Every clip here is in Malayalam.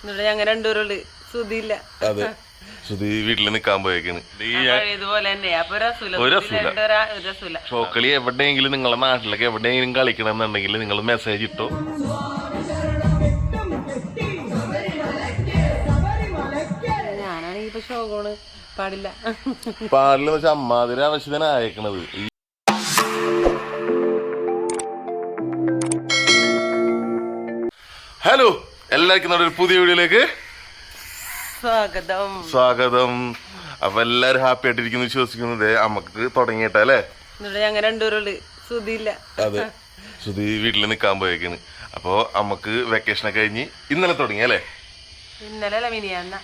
എന്നിട്ട് ഞങ്ങൾ രണ്ടുപേരുള്ളു അതെ. ശ്രുതി വീട്ടിൽ നിൽക്കാൻ പോയേക്കാണ്. ഈ ഇതുപോലെ തന്നെ അപ്പൊ ഒരു എവിടെയെങ്കിലും നിങ്ങളുടെ നാട്ടിലൊക്കെ എവിടെയെങ്കിലും കളിക്കണം എന്നുണ്ടെങ്കിൽ നിങ്ങൾ മെസ്സേജ് ഇട്ടോ? ഞാനാണെങ്കിൽ ഇപ്പൊ ഷോകോണ് പാടില്ല. പാടില്ല വെച്ചാൽ അമ്മാതിരി ആവശ്യത്തിനായേക്കണത് ഹലോ എല്ലാവർക്കും നമ്മുടെ ഒരു പുതിയ വീഡിയോയിലേക്ക് സ്വാഗതം. സ്വാഗതം. അപ്പൊ എല്ലാരും ഹാപ്പി ആയിട്ടിരിക്കുന്നു വിശ്വസിക്കുന്നത് നമുക്ക് തുടങ്ങിയിട്ടാ അല്ലേ? ഞങ്ങൾ രണ്ടുപേരുള്ളു സുധിയില്ല. അതെ. ശ്രുതി വീട്ടിൽ നിൽക്കാൻ പോയേക്കാണ്. അപ്പോ നമുക്ക് വെക്കേഷനൊക്കെ കഴിഞ്ഞ് ഇന്നലെ തുടങ്ങി അല്ലേ? ഇന്നലെ മിനിയാന്ന.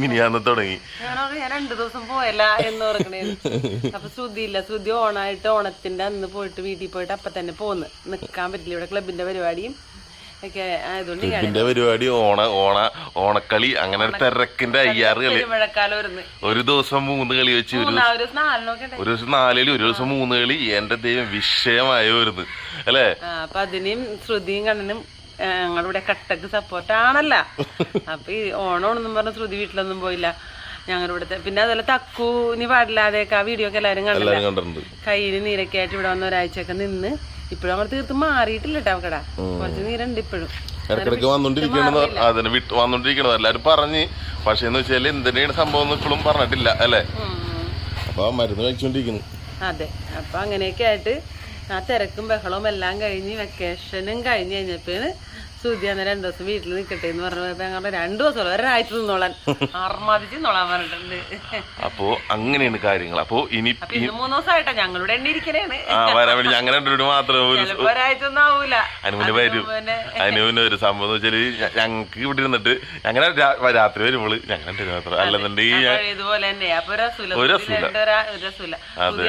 മിനിയാന്ന് തുടങ്ങി. ഞാൻ രണ്ടു ദിവസം പോയല്ല എന്ന് ഓർക്കണേ അപ്പൊ ശ്രുതിയില്ല ശ്രുതി ഓണായിട്ട് ഓണത്തിന്റെ അന്ന് പോയിട്ട് വീട്ടിൽ പോയിട്ട് അപ്പൊ തന്നെ പോന്ന്. നിക്കാൻ പറ്റില്ല. ഇവിടെ ക്ലബിന്റെ പരിപാടിയും ഒക്കെ ആയതുകൊണ്ട് പരിപാടി ഓണ ഓണ ഓണക്കളി അങ്ങനെ ഒരു തിരക്കിന്റെ അയ്യാറ് കളി. മഴക്കാലം വരുന്നു ഒരു ദിവസം മൂന്ന് കളി വെച്ച് ഒരു ഒരു നാലിനൊക്കെ ദിവസം നാലിൽ ഒരു ദിവസം മൂന്ന് കളി എന്റെ ദൈവം വിഷയമായി വരുന്നു അല്ലേ? ആ, അപ്പൊ അതിനെയും ശ്രുതിയും കണ്ണനും ആ, കട്ടക്ക് സപ്പോർട്ട് സപ്പോർട്ടാണല്ല അപ്പൊ ഈ ഓണമാണെന്നും പറഞ്ഞ ശ്രുതി വീട്ടിലൊന്നും പോയില്ല. ഞങ്ങളുടെ ഇവിടുത്തെ പിന്നെ അതുപോലെ തക്കു ഇനി പാടില്ലാതെയൊക്കെ ആ വീഡിയോ ഒക്കെ എല്ലാരും കണ്ടില്ല. എല്ലാരും കണ്ടിട്ടുണ്ട്. കയ്യിൽ നീരൊക്കെ ആയിട്ട് ഇവിടെ വന്ന ഒരാഴ്ചയൊക്കെ നിന്ന് ഇപ്പോഴും അങ്ങോട്ട് തീർത്ത് മാറിയിട്ടില്ല കേട്ടോ കടാ കുറച്ച് നീരുണ്ട് ഇപ്പോഴും. ഇടക്കിടക്ക് വന്നോണ്ടിരിക്കണെന്ന് അതിന് വിട്ട് വന്നോണ്ടിരിക്കണത് എല്ലാരും പറഞ്ഞ്. പക്ഷെ എന്ന് വെച്ചാൽ എന്തിനാണ് സംഭവം ഇപ്പോഴും പറഞ്ഞിട്ടില്ല അല്ലേ? അപ്പൊ മരുന്ന് കഴിച്ചോണ്ടിരിക്കുന്നു. അതെ. അപ്പൊ അങ്ങനെയൊക്കെ ആയിട്ട് ആ തിരക്കും ബഹളവും എല്ലാം കഴിഞ്ഞ് വെക്കേഷനും കഴിഞ്ഞ് കഴിഞ്ഞപ്പോഴാണ് സുധി അന്ന് രണ്ടു ദിവസം വീട്ടിൽ നിൽക്കട്ടെ എന്ന് പറഞ്ഞപ്പോ ഞങ്ങളുടെ രണ്ടു ദിവസം ഒരാഴ്ച നിന്നോളാൻ. അർമാദിച്ച് നിന്നോളാൻ പറഞ്ഞിട്ടുണ്ട്. അപ്പോ അങ്ങനെയാണ് കാര്യങ്ങൾ. അപ്പോ ഇനി മൂന്ന് ദിവസമായിട്ടാ ഞങ്ങളുടെ എണ്ണ ഇരിക്കണേണ് വരാൻ വേണ്ടി രണ്ടു മാത്രമേ ഒരാഴ്ച ഒന്നും ആവൂല. അനുവിന് വരും. അനുവിന് ഒരു സംഭവം എന്ന് വെച്ചാൽ ഞ- ഞങ്ങക്ക് ഇവിടെ ഇരുന്നിട്ട് ഞങ്ങളെ രാത്രി വരുമ്പോൾ ഞങ്ങൾ മാത്രം. അല്ലെന്നുണ്ടെങ്കിൽ ഇതുപോലെ തന്നെ. അപ്പൊ ഒരു രസൂല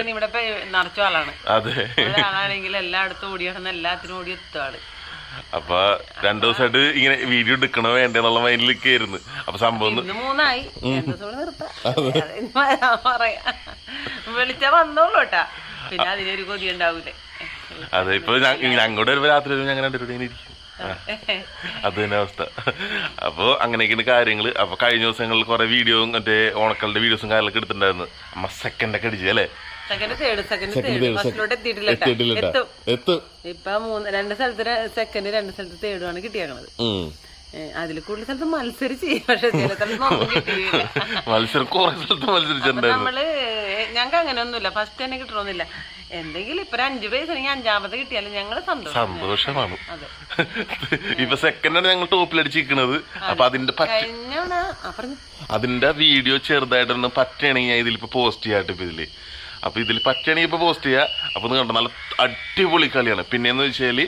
ഇവിടെ നിറച്ച ആളാണ്. അതെ. ഒരാളാണെങ്കിൽ എല്ലായിടത്തും ഓടിയാണെന്ന് എല്ലാത്തിനും ഓടി എത്തും ആൾ. അപ്പൊ രണ്ടു ദിവസമായിട്ട് ഇങ്ങനെ വീഡിയോ എടുക്കണോ വേണ്ടെന്നുള്ള മൈൻഡിലൊക്കെ ആയിരുന്നു. അപ്പൊ സംഭവം മൂന്നായി. വിളിച്ചാ വന്നോളൂ കേട്ടാ. പിന്നെ അതിനൊരു കൊതി ഉണ്ടാവൂലേ. അതെ ഇപ്പൊ ഞങ്ങളുടെ ഒരു രാത്രി ഞങ്ങൾ രണ്ടുപേരും ഇരിക്കും. അത് തന്നെ അവസ്ഥ. അപ്പൊ അങ്ങനെയൊക്കെയാണ് കാര്യങ്ങൾ. അപ്പൊ കഴിഞ്ഞ ദിവസങ്ങളിൽ കുറെ വീഡിയോ മറ്റേ ഓണക്കളുടെ വീഡിയോസും കാര്യങ്ങളൊക്കെ എടുത്തിട്ടുണ്ടായിരുന്നു. അമ്മ സെക്കൻഡൊക്കെ അടിച്ചു അല്ലേ? സെക്കൻഡ് തേർഡ് സെക്കൻഡ് തേർഡ് ഫസ്റ്റിലോട്ട് എത്തിയിട്ടില്ല എത്തിയിട്ടില്ല എത്തും. ഇപ്പൊ മൂന്ന് രണ്ട് സ്ഥലത്ത് സെക്കൻഡ് രണ്ട് സ്ഥലത്ത് തേർഡുമാണ് കിട്ടിയേക്കണത്. അതിൽ കൂടുതൽ സ്ഥലത്ത് മത്സരിച്ച് പക്ഷെ ചില സ്ഥലത്ത് മത്സരം കുറെ സ്ഥലത്ത് മത്സരിച്ചിട്ടുണ്ടായിരുന്നു. നമ്മൾ ഞങ്ങൾക്ക് അങ്ങനെ ഒന്നുമില്ല ഫസ്റ്റ് തന്നെ കിട്ടണമെന്നില്ല എന്തെങ്കിലും ഇപ്പൊ അഞ്ചു പൈസ അഞ്ചാമത് കിട്ടിയാലും ഞങ്ങൾ സന്തോഷമാണ്. ഇപ്പൊ സെക്കൻഡാണ് ഞങ്ങൾ ടോപ്പിലടിച്ചിരിക്കുന്നത് അപ്പൊ അതിന്റെ അതിന്റെ വീഡിയോ ചെറുതായിട്ടൊന്ന് പറ്റുകയാണെങ്കിൽ ഞാൻ ഇതിലിപ്പോ പോസ്റ്റ് ചെയ്യാട്ടിപ്പോ ഇതിൽ. അപ്പൊ ഇതിൽ പറ്റണി ഇപ്പൊ പോസ്റ്റ് ചെയ്യാ. അപ്പൊ ഒന്ന് കണ്ടോ നല്ല അടിപൊളി കളിയാണ്. പിന്നെന്ന് വെച്ചാൽ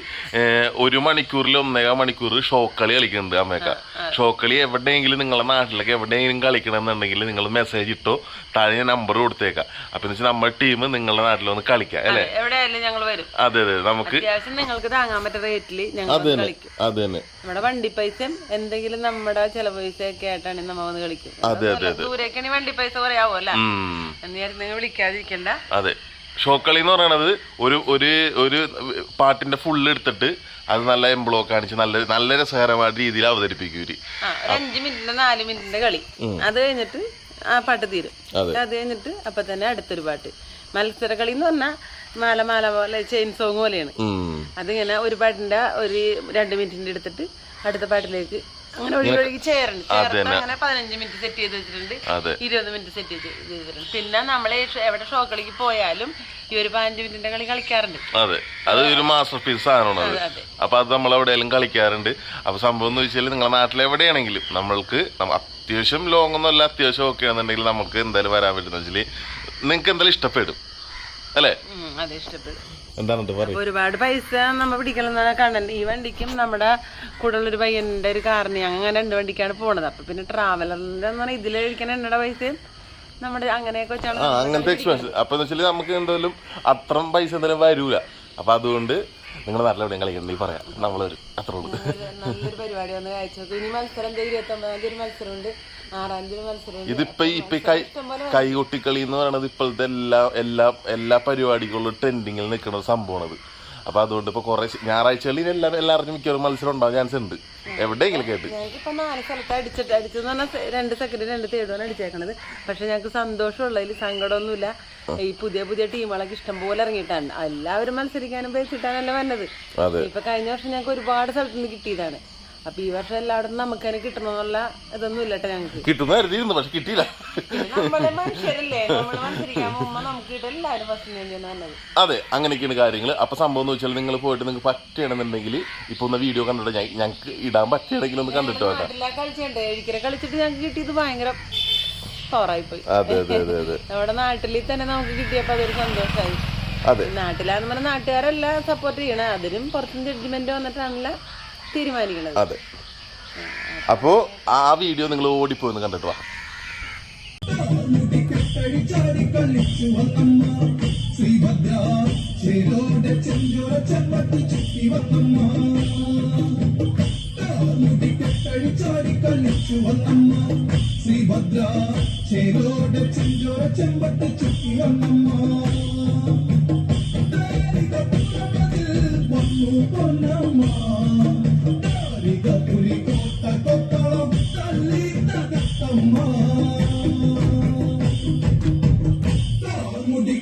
ഒരു മണിക്കൂറിൽ ഒന്നേകാ മണിക്കൂർ ഷോ കളി കളിക്കുന്നുണ്ട് അമ്മയൊക്കെ. ഷോ കളി എവിടെയെങ്കിലും നിങ്ങളെ നാട്ടിലൊക്കെ എവിടെയെങ്കിലും കളിക്കണമെന്നുണ്ടെങ്കിൽ നിങ്ങൾ മെസ്സേജ് ഇട്ടോ താഴെ ഞാൻ നമ്പർ കൊടുത്തേക്കാം. അപ്പൊ എന്ന് വെച്ചാൽ നമ്മുടെ ടീം നിങ്ങളുടെ നാട്ടിൽ ഒന്ന് കളിക്കാം അല്ലേ? അതെ അതെ നമുക്ക് നിങ്ങൾക്ക് താങ്ങാൻ പറ്റുന്ന റേറ്റിൽ ഞങ്ങൾ കളിക്കും. നമ്മുടെ വണ്ടി പൈസ എന്തെങ്കിലും നമ്മുടെ ചെലവ് പൈസ ഒക്കെ ആയിട്ടാണ് നമ്മൾ വന്ന് കളിക്കും. അതെ, അതെ, അതെ. ദൂരേക്കാണെങ്കിൽ വണ്ടി പൈസ കുറയാവോ അല്ല? എന്ന് വിചാരിച്ച് നിങ്ങൾ അതെ. ഷോക്കളി എന്ന് പറയണത് ഒരു ഒരു ഒരു പാട്ടിന്റെ ഫുള്ള് എടുത്തിട്ട് അത് നല്ല എംബ്ലോ കാണിച്ച് നല്ല നല്ല രസകരമായ രീതിയിൽ അവതരിപ്പിക്കും മിനിറ്റ് അഞ്ച് മിനിറ്റിന്റെ നാല് മിനിറ്റിന്റെ കളി. അത് കഴിഞ്ഞിട്ട് ആ പാട്ട് തീരും. അതെ. കഴിഞ്ഞിട്ട് അപ്പൊ തന്നെ അടുത്തൊരു പാട്ട്. മത്സര കളി എന്ന് പറഞ്ഞാൽ മാല മാല പോലെ ചെയിൻ സോങ് പോലെയാണ്. അതിങ്ങനെ ഒരു പാട്ടിന്റെ ഒരു രണ്ട് മിനിറ്റിന്റെ എടുത്തിട്ട് അടുത്ത പാട്ടിലേക്ക് അങ്ങനെ പതിനഞ്ച് മിനിറ്റ് സെറ്റ് ചെയ്ത് വെച്ചിട്ടുണ്ട്. ഇരുപത് മിനിറ്റ് സെറ്റ് ചെയ്ത് വെച്ചിട്ടുണ്ട്. പിന്നെ നമ്മൾ എവിടെ ഷോ കളിക്ക് പോയാലും ഈ ഒരു പതിനഞ്ച് മിനിറ്റിന്റെ കളി കളിക്കാറുണ്ട്. അതെ. അത് ഒരു മാസ്റ്റർ പീസ് സാധനമാണ് അത് അതെ. അപ്പൊ അത് നമ്മൾ എവിടെയെങ്കിലും കളിക്കാറുണ്ട്. അപ്പൊ സംഭവം എന്ന് വെച്ചാൽ നിങ്ങളുടെ നാട്ടിൽ എവിടെയാണെങ്കിലും നമ്മൾക്ക് നമ്മ- അത്യാവശ്യം ലോങ് ഒന്നും അല്ല അത്യാവശ്യം ഓക്കെ ആണെന്നുണ്ടെങ്കിൽ നമുക്ക് എന്തായാലും വരാൻ പറ്റുന്ന വെച്ചാൽ നിങ്ങൾക്ക് എന്തായാലും ഇഷ്ടപ്പെടും. അല്ലേ? അതെ ഇഷ്ടപ്പെടും എന്താണ് പറയും? ഒരുപാട് പൈസ നമ്മ പിടിക്കണം കണ്ടത് ഈ വണ്ടിക്കും നമ്മുടെ കൂടെ ഒരു പയ്യന്റെ ഒരു കാറിന് അങ്ങനെ രണ്ട് വണ്ടിക്കാണ് പോണത്. അപ്പൊ പിന്നെ ട്രാവലറിന്റെ എന്ന് പറഞ്ഞാൽ എണ്ണയുടെ പൈസ? നമ്മുടെ അങ്ങനെയൊക്കെ വെച്ചാണ് അങ്ങനത്തെ എക്സ്പെൻസ് അപ്പൊ നമുക്ക് എന്തായാലും അത്രയും പൈസ എന്തായാലും വരൂല. അപ്പൊ അതുകൊണ്ട് നിങ്ങളുടെ നാട്ടിൽ എവിടെയും കളിക്കണ്ടെങ്കിൽ പറയാം. നമ്മളൊരു അത്രേ ഉള്ളൂ. നല്ലൊരു പരിപാടി വന്ന് കാഴ്ച ഇനി മത്സരം എന്താ? ഇരുപത്തി ഒമ്പതാം തീയതി മത്സരമുണ്ട്. ആറാം തീയതി ഒരു മത്സരമുണ്ട്. ഇതിപ്പോ ഇപ്പൊ കൈകൊട്ടിക്കളി എന്ന് പറയുന്നത് ഇപ്പോഴത്തെ എല്ലാ എല്ലാ എല്ലാ പരിപാടികളിലും ട്രെൻഡിങ്ങിൽ നിൽക്കുന്ന സംഭവമാണത്. അപ്പൊ അതുകൊണ്ട് ഇപ്പൊ കുറെ ഞായറാഴ്ചകളിൽ എല്ലാ എല്ലാവർക്കും മിക്കവാറും മത്സരം ഉണ്ടാവാൻ ചാൻസ് ഉണ്ട്. എവിടെയെങ്കിലും കേട്ട് ഇപ്പൊ നാല് സ്ഥലത്ത് അടിച്ചിട്ട് അടിച്ചെന്ന് പറഞ്ഞാൽ രണ്ട് സെക്കൻഡ് രണ്ട് തേർഡാണ് അടിച്ചേക്കണത്. പക്ഷെ ഞങ്ങൾക്ക് സന്തോഷമുള്ളതിൽ സങ്കടമൊന്നുമില്ല. ഈ പുതിയ പുതിയ ടീമുകളൊക്കെ ഇഷ്ടംപോലെ ഇറങ്ങിയിട്ടാണ്. എല്ലാവരും മത്സരിക്കാനും പേച്ചിട്ടാണല്ലോ വന്നത്. ഇപ്പൊ കഴിഞ്ഞ വർഷം ഞങ്ങൾക്ക് ഒരുപാട് സ്ഥലത്ത് നിന്ന് കിട്ടിയതാണ്. അപ്പൊ ഈ വർഷം എല്ലായിടത്തും നമുക്ക് തന്നെ കിട്ടണമെന്നുള്ള ഇതൊന്നും ഇല്ലട്ടെ ഞങ്ങൾക്ക് കിട്ടുന്ന പക്ഷെ കിട്ടിയില്ല. നമ്മളെ മനുഷ്യരല്ലേ? നമ്മൾ മത്സരിക്കാൻ പോകുമ്പോ നമുക്ക് കിട്ടും എല്ലാവരും ഫസ്റ്റ് നല്ലത് അതെ അങ്ങനെയൊക്കെയാണ് കാര്യങ്ങൾ അപ്പൊ സംഭവം എന്ന് വെച്ചാൽ നിങ്ങൾ പോയിട്ട് നിങ്ങൾക്ക് പറ്റുകയാണെന്നുണ്ടെങ്കിൽ ഇപ്പൊ ഒന്ന് വീഡിയോ കണ്ടിട്ട് ഞങ്ങൾക്ക് ഇടാൻ പറ്റുകയാണെങ്കിൽ ഒന്ന് കണ്ടിട്ട് വേണ്ട കളിച്ചിട്ടുണ്ട് ഒരിക്കലും കളിച്ചിട്ട് ഞങ്ങൾക്ക് കിട്ടിയത് ഭയങ്കര പോയി നമ്മുടെ നാട്ടിൽ തന്നെ നമുക്ക് കിട്ടിയപ്പോ അതൊരു സന്തോഷമായി അതെ. നാട്ടിലാന്ന് പറഞ്ഞാൽ നാട്ടുകാരെല്ലാം സപ്പോർട്ട് ചെയ്യണേ. അതിനും പുറത്തുനിന്ന് ജഡ്ജ്മെന്റ് വന്നിട്ടാണല്ലോ തീരുമാനിക്കണത്. അതെ. അപ്പോ ആ വീഡിയോ നിങ്ങൾ ഓടിപ്പോയി ഒന്ന് കണ്ടിട്ട് വാ. ശ്രീഭദ്ര ചെഞ്ചോര ചെമ്പട്ട് ചുറ്റി വന്നമ്മ മുടി കെട്ടടിച്ചാടി കളിച്ചു വന്നമ്മ ശ്രീഭദ്ര ചെഞ്ചോര ചെമ്പട്ട് ചുറ്റി വന്നമ്മ. വന്നു പൊന്നമ്മ പുലി കോട്ട കൊത്തളം തള്ളി തകത്തമ്മ മുടി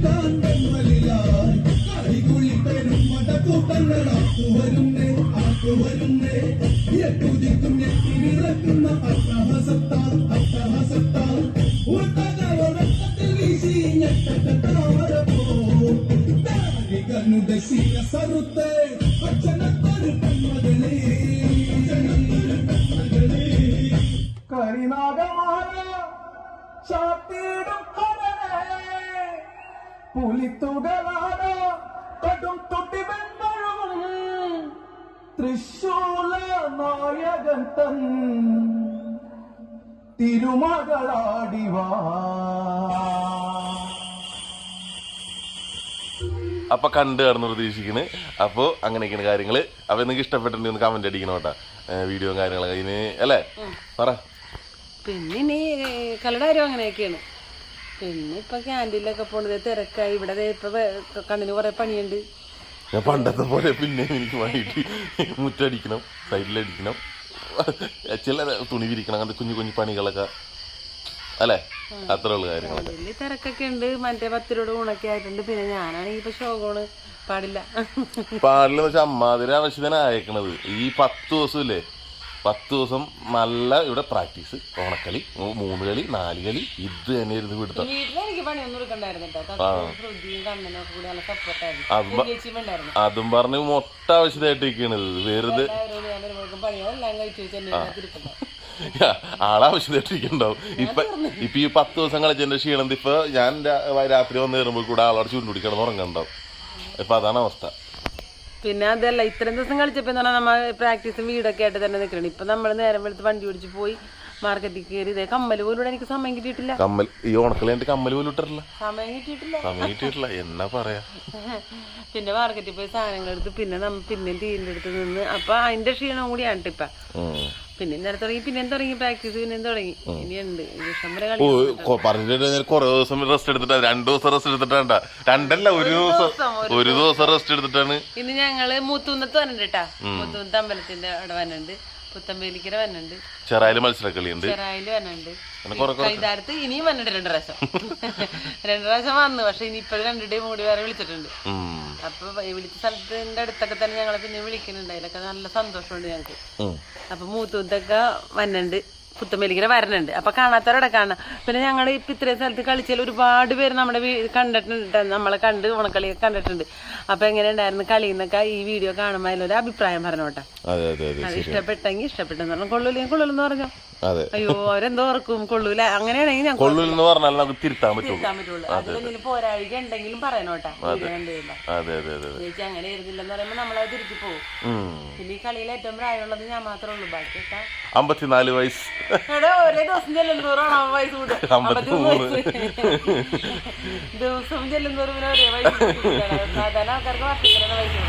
കളിതീർക്കാൻ വെമ്മലിലായി കളികുളി പെരും മടക്കൂട്ടങ്ങളാക്കു വരുന്നേ ആക്കു വരുന്നേ കുതിക്കും ഞെട്ടി വിറക്കുന്ന അട്ടഹസത്താൽ അട്ടഹസത്താൽ ഉത്തരത്തിൽ വീശി ഞെട്ടത്താരപ്പോ താരികനുടെ ശിരസറുത്തെ അച്ഛനത്തൊരു പെൺമകളേ കരിനാഗമാല ചാത്തിയിടും കടലേ പുലിത്തുകളാട കടും തൊട്ടി വെണ്ണഴുകും തൃശൂല നായകൻ തൻ. തിരുമകളാടിവാ. അപ്പൊ കണ്ടു കാണുന്ന പ്രതീക്ഷിക്കുന്നു അപ്പൊ അങ്ങനെയൊക്കെയാണ് കാര്യങ്ങൾ. അപ്പൊ നിങ്ങൾക്ക് ഇഷ്ടപ്പെട്ടിട്ടുണ്ടെങ്കിൽ ഒന്ന് കമന്റ് അടിക്കണം കേട്ടോ. വീഡിയോ കാര്യങ്ങളൊക്കെ. അല്ലേ? പറ. പിന്നെ കളുടെ കാര്യം അങ്ങനെയൊക്കെയാണ്. പിന്നെ ഇപ്പൊ ക്യാന്റീനിലൊക്കെ പോണത് തിരക്കായി. ഇവിടെ ഇപ്പൊ കണ്ണിന് കുറെ പണിയുണ്ട്. ഞാൻ പണ്ടത്തെ പോലെ പിന്നെ എനിക്ക് വൈകിട്ട് മുറ്റടിക്കണം സൈഡിലടിക്കണം. ചില തുണി വിരിക്കണം അങ്ങനത്തെ കുഞ്ഞു കുഞ്ഞു പണികളൊക്കെ. അല്ലേ? അത്ര ഉള്ള കാര്യങ്ങളൊക്കെ. വലിയ തിരക്കൊക്കെ ഉണ്ട്. മറ്റേ പത്ത് ഊണൊക്കെ ആയിട്ടുണ്ട്. പിന്നെ ഞാനാണെങ്കിൽ ഇപ്പൊ ശോകോണ് പാടില്ല. പാടില്ല പക്ഷെ അമ്മാതിരി ആവശ്യത്തിനായേക്കണത് ഈ പത്ത് ദിവസം ഇല്ലേ പത്ത് ദിവസം നല്ല ഇവിടെ പ്രാക്ടീസ്. ഓണക്കളി മൂന്ന് കളി നാല് കളി ഇത് തന്നെ ഇരുന്ന് നല്ല അത് പറഞ്ഞ് മൊട്ട ആവശ്യമായിട്ടിരിക്കണത് വെറുതെ ആളാവശ്യമായിട്ടിരിക്കണ്ടാവും ഇപ്പൊ ഇപ്പൊ ഈ പത്ത് ദിവസം കളിച്ചതിന്റെ ക്ഷീണം ഇപ്പൊ ഞാൻ രാത്രി വന്ന് കയറുമ്പോൾ കൂടെ ആളോട് ചൂണ്ടുപിടിക്കണം ഉറങ്ങണ്ടാവും ഇപ്പൊ അതാണ് അവസ്ഥ. പിന്നെ അതല്ല ഇത്രയും ദിവസം കളിച്ചപ്പോ എന്ന് പറഞ്ഞാൽ നമ്മൾ പ്രാക്ടീസും വീടൊക്കെ ആയിട്ട് തന്നെ നിൽക്കണം ഇപ്പൊ നമ്മൾ നേരം വെളുത്ത് വണ്ടി ഓടിച്ച് പോയി മാർക്കറ്റിൽ കയറി ഇതേ കമ്മൽ പോലും ഇവിടെ എനിക്ക് സമയം കിട്ടിയിട്ടില്ല. കമ്മൽ ഈ ഓണക്കളി കമ്മൽ പോലും ഇട്ടിട്ടില്ല. സമയം കിട്ടിയിട്ടില്ല. സമയം കിട്ടിയിട്ടില്ല. എന്നാ പറയാ? പിന്നെ മാർക്കറ്റിൽ പോയി സാധനങ്ങൾ എടുത്ത് പിന്നെ നമ്മ തീരിന്റെ തീരിന്റെ അടുത്ത് നിന്ന് അപ്പൊ അതിന്റെ ക്ഷീണം കൂടിയാണ് ഇപ്പൊ. പിന്നെ ഇന്നലെ തുടങ്ങി പിന്നെയും തുടങ്ങി പ്രാക്ടീസ് പിന്നെയും തുടങ്ങി ഇനിയുണ്ട് ഈ ഇഷ്ടം ഓ പറഞ്ഞിട്ട് കുറെ ദിവസം റെസ്റ്റ് എടുത്തിട്ടാ രണ്ടു ദിവസം റെസ്റ്റ് എടുത്തിട്ടാണ്ട. രണ്ടല്ല ഒരു ദിവസം ഒരു ദിവസം. റെസ്റ്റ് എടുത്തിട്ടാണ്. ഇന്ന് ഞങ്ങൾ മൂത്തുന്നത്ത് വന്നിട്ടാ മൂത്തുന്നത്ത് അമ്പലത്തിന്റെ അവിടെ വന്നുണ്ട്. പുത്തമ്പേലിക്കര വന്നുണ്ട് ചെറായാലും മത്സരക്കളിയുണ്ട്. ചെറായിൽ വന്നുണ്ട് കൈതാരത്ത് ഇനിയും വന്നിട്ട് രണ്ടു പ്രാവശ്യം. രണ്ടു പ്രാവശ്യം വന്നു പക്ഷെ ഇനി ഇപ്പോഴും രണ്ടിടേയും മൂടി വേറെ വിളിച്ചിട്ടുണ്ട്. അപ്പൊ വിളിച്ച സ്ഥലത്തിന്റെ അടുത്തൊക്കെ തന്നെ ഞങ്ങളെ പിന്നെ വിളിക്കുന്നുണ്ട്. അതിലൊക്കെ നല്ല സന്തോഷമുണ്ട് ഞങ്ങൾക്ക്. അപ്പൊ മൂത്തൂത്തൊക്കെ വന്നുണ്ട് പുത്തമ്പലിക്കര വരണുണ്ട്. അപ്പൊ കാണാത്തവരവിടെ കാണാം പിന്നെ ഞങ്ങൾ ഇപ്പൊ ഇത്രയും സ്ഥലത്ത് കളിച്ചാൽ ഒരുപാട് പേര് നമ്മുടെ കണ്ടിട്ടുണ്ട്. നമ്മളെ കണ്ട് ഓണക്കളിയൊക്കെ കണ്ടിട്ടുണ്ട്. അപ്പൊ എങ്ങനെ ഉണ്ടായിരുന്നു കളി എന്നൊക്കെ ഈ വീഡിയോ കാണുമ്പോൾ അതിലൊരു അഭിപ്രായം പറഞ്ഞോട്ടെ? അതെ ഇഷ്ടപ്പെട്ടെങ്കിൽ ഇഷ്ടപ്പെട്ടെന്ന് പറഞ്ഞു കൊള്ളൂലെങ്കിൽ കൊള്ളൂലെന്ന് പറഞ്ഞോ? അയ്യോ അവരെന്തോ ഓർക്കും. കൊള്ളൂല? അങ്ങനെയാണെങ്കിൽ ഞാൻ കൊള്ളൂലെന്ന് പറഞ്ഞാൽ നമുക്ക് തിരുത്താൻ പറ്റുള്ളൂ. അതിലെന്തെങ്കിലും പോരാഴിക ഉണ്ടെങ്കിലും പറയണോട്ടെ. ചേച്ചി അങ്ങനെ ഇരുന്നില്ലെന്ന് പറയുമ്പോൾ നമ്മളത് തിരുത്തി പോകും പിന്നെ ഈ കളിയിൽ ഏറ്റവും പ്രായമുള്ളത് ഞാൻ മാത്രമേ ഉള്ളൂ. ബാക്കി അമ്പത്തിനാല് വയസ്സ് ഒരേ ദിവസം അവൻ വയസ്സ് അമ്പത്തിമൂന്ന്. ഒരേ വയസ്സ്. സാധാരണ ആൾക്കാർക്ക് വർഷത്തിലാണ് വയസ്സ്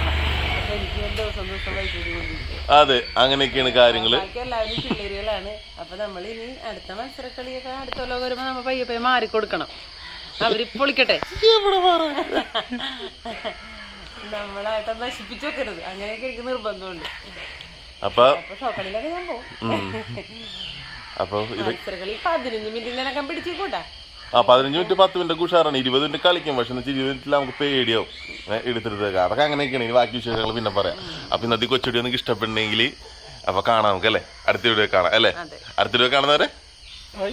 അതെ അങ്ങനെയൊക്കെയാണ് കാര്യങ്ങൾ. എല്ലാവരും പിള്ളേരുകളാണ്. അപ്പൊ നമ്മൾ ഇനി അടുത്ത മത്സരക്കളിയൊക്കെ അടുത്ത ലോകം വരുമ്പോ നമ്മ പയ്യെ പയ്യെ മാറിക്കൊടുക്കണം അവർ പൊളിക്കട്ടെ നമ്മളായിട്ട് നശിപ്പിച്ചു വെക്കരുത്. അങ്ങനെയൊക്കെ എനിക്ക് നിർബന്ധമുണ്ട്. അപ്പൊ ഷോക്കളിലൊക്കെ ഞാൻ പോകും അപ്പൊ ഇത് മത്സരകളി പതിനഞ്ച് മിനിറ്റിനകം പിടിച്ചു കൂട്ടാ ആ പതിനഞ്ച് മിനിറ്റ് പത്ത് മിനിറ്റ് ഉഷാറാണ്. ഇരുപത് മിനിറ്റ് കളിക്കും. പക്ഷെ എന്ന് വെച്ചാൽ ഇരുപത് മിനിറ്റിൽ നമുക്ക് പേടിയാവും. ഏ, എടുത്തെടുത്തേക്ക് അതൊക്കെ അങ്ങനെയൊക്കെയാണ്. ഇനി ബാക്കി വിശേഷങ്ങൾ പിന്നെ പറയാം. അപ്പൊ ഇന്നത്തെ കൊച്ചുടി നിങ്ങൾക്ക് ഇഷ്ടപ്പെടണമെങ്കിൽ അപ്പൊ കാണാം നമുക്ക് അല്ലേ അടുത്ത വീഡിയോ കാണാം അല്ലേ? അടുത്ത വീഡിയോ കാണുന്നവരെ? ബൈ